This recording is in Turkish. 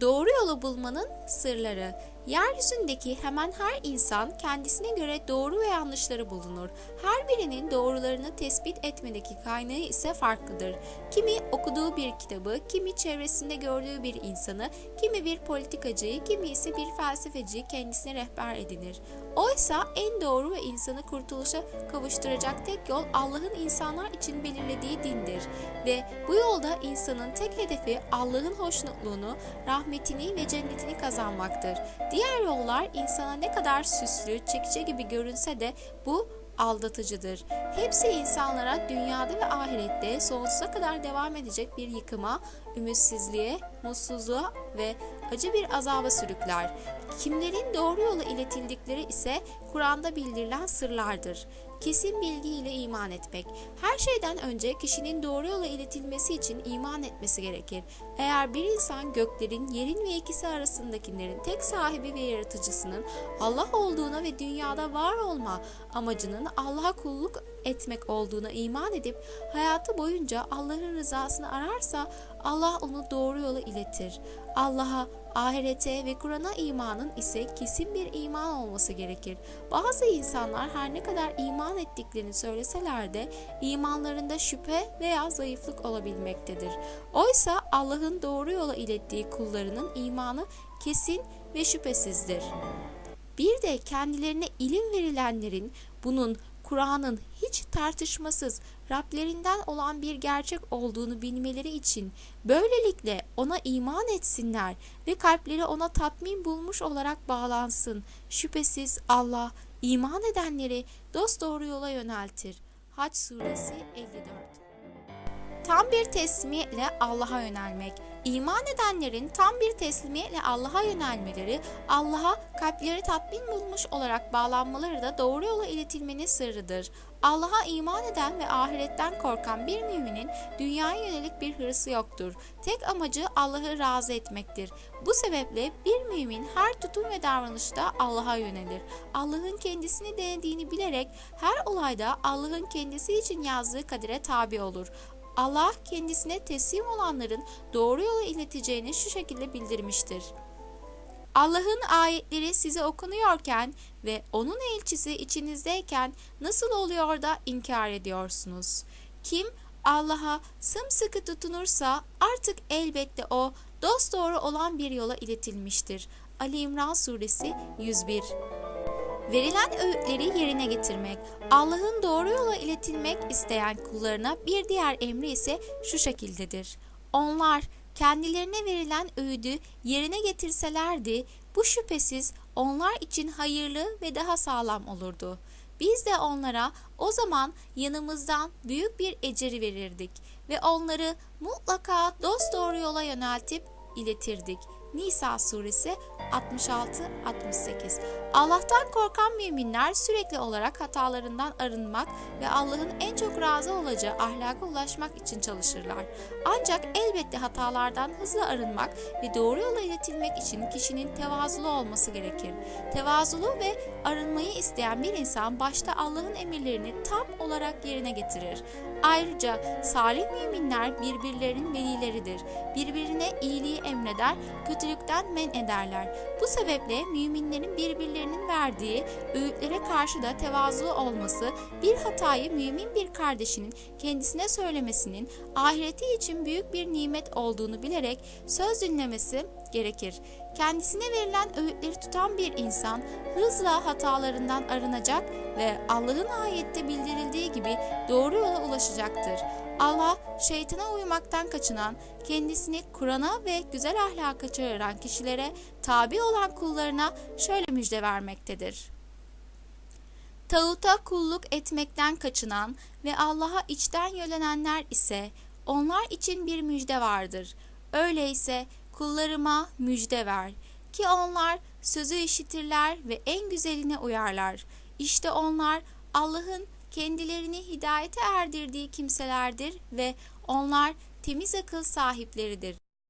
Doğru yolu bulmanın sırları. Yeryüzündeki hemen her insan kendisine göre doğru ve yanlışları bulunur. Her birinin doğrularını tespit etmedeki kaynağı ise farklıdır. Kimi okuduğu bir kitabı, kimi çevresinde gördüğü bir insanı, kimi bir politikacıyı, kimi ise bir felsefeciyi kendisine rehber edinir. Oysa en doğru ve insanı kurtuluşa kavuşturacak tek yol Allah'ın insanlar için belirlediği dindir. Ve bu yolda insanın tek hedefi Allah'ın hoşnutluğunu, rahmetini ve cennetini kazanmaktır. Diğer yollar insana ne kadar süslü, çekici gibi görünse de bu aldatıcıdır. Hepsi insanlara dünyada ve ahirette sonsuza kadar devam edecek bir yıkıma, ümitsizliğe, mutsuzluğa ve acı bir azaba sürükler. Kimlerin doğru yola iletildikleri ise Kur'an'da bildirilen sırlardır. Kesin bilgiyle iman etmek. Her şeyden önce kişinin doğru yola iletilmesi için iman etmesi gerekir. Eğer bir insan göklerin, yerin ve ikisi arasındakilerin tek sahibi ve yaratıcısının Allah olduğuna ve dünyada var olma amacının Allah'a kulluk etmek olduğuna iman edip hayatı boyunca Allah'ın rızasını ararsa Allah onu doğru yola iletir. Allah'a, ahirete ve Kur'an'a imanın ise kesin bir iman olması gerekir. Bazı insanlar her ne kadar iman ettiklerini söyleseler de imanlarında şüphe veya zayıflık olabilmektedir. Oysa Allah'ın doğru yola ilettiği kullarının imanı kesin ve şüphesizdir. Bir de kendilerine ilim verilenlerin bunun Kur'an'ın hiç tartışmasız Rablerinden olan bir gerçek olduğunu bilmeleri için böylelikle ona iman etsinler ve kalpleri ona tatmin bulmuş olarak bağlansın. Şüphesiz Allah iman edenleri dosdoğru yola yöneltir. Haç suresi 54 Tam bir teslimiyetle Allah'a yönelmek. İman edenlerin tam bir teslimiyetle Allah'a yönelmeleri, Allah'a kalpleri tatmin bulmuş olarak bağlanmaları da doğru yola iletilmenin sırrıdır. Allah'a iman eden ve ahiretten korkan bir müminin dünyaya yönelik bir hırsı yoktur. Tek amacı Allah'ı razı etmektir. Bu sebeple bir mümin her tutum ve davranışta Allah'a yönelir. Allah'ın kendisini denediğini bilerek her olayda Allah'ın kendisi için yazdığı kadere tabi olur. Allah kendisine teslim olanların doğru yola ileteceğini şu şekilde bildirmiştir. Allah'ın ayetleri size okunuyorken ve onun elçisi içinizdeyken nasıl oluyor da inkar ediyorsunuz? Kim Allah'a sımsıkı tutunursa artık elbette o dosdoğru olan bir yola iletilmiştir. Ali İmran suresi 101 Verilen öğütleri yerine getirmek, Allah'ın doğru yola iletilmek isteyen kullarına bir diğer emri ise şu şekildedir. Onlar kendilerine verilen öğüdü yerine getirselerdi bu şüphesiz onlar için hayırlı ve daha sağlam olurdu. Biz de onlara o zaman yanımızdan büyük bir eceri verirdik ve onları mutlaka dosdoğru yola yöneltip iletirdik. Nisa suresi 66-68 Allah'tan korkan müminler sürekli olarak hatalarından arınmak ve Allah'ın en çok razı olacağı ahlaka ulaşmak için çalışırlar. Ancak elbette hatalardan hızlı arınmak ve doğru yola iletilmek için kişinin tevazulu olması gerekir. Tevazulu ve arınmayı isteyen bir insan başta Allah'ın emirlerini tam olarak yerine getirir. Ayrıca salih müminler birbirlerinin velileridir. Birbirine iyiliği emreder, kötülükten men ederler. Bu sebeple müminlerin birbirlerinin verdiği öğütlere karşı da tevazulu olması, bir hatayı mümin bir kardeşinin kendisine söylemesinin ahireti için büyük bir nimet olduğunu bilerek söz dinlemesi gerekir. Kendisine verilen öğütleri tutan bir insan hızla hatalarından arınacak ve Allah'ın ayette bildirildiği gibi doğru yola ulaşacaktır. Allah şeytana uymaktan kaçınan, kendisini Kur'an'a ve güzel ahlaka çağıran kişilere tabi olan kullarına şöyle müjde vermektedir. Tağuta kulluk etmekten kaçınan ve Allah'a içten yönelenler ise onlar için bir müjde vardır. Öyleyse kullarıma müjde ver ki onlar sözü işitirler ve en güzeline uyarlar. İşte onlar Allah'ın kendilerini hidayete erdirdiği kimselerdir ve onlar temiz akıl sahipleridir.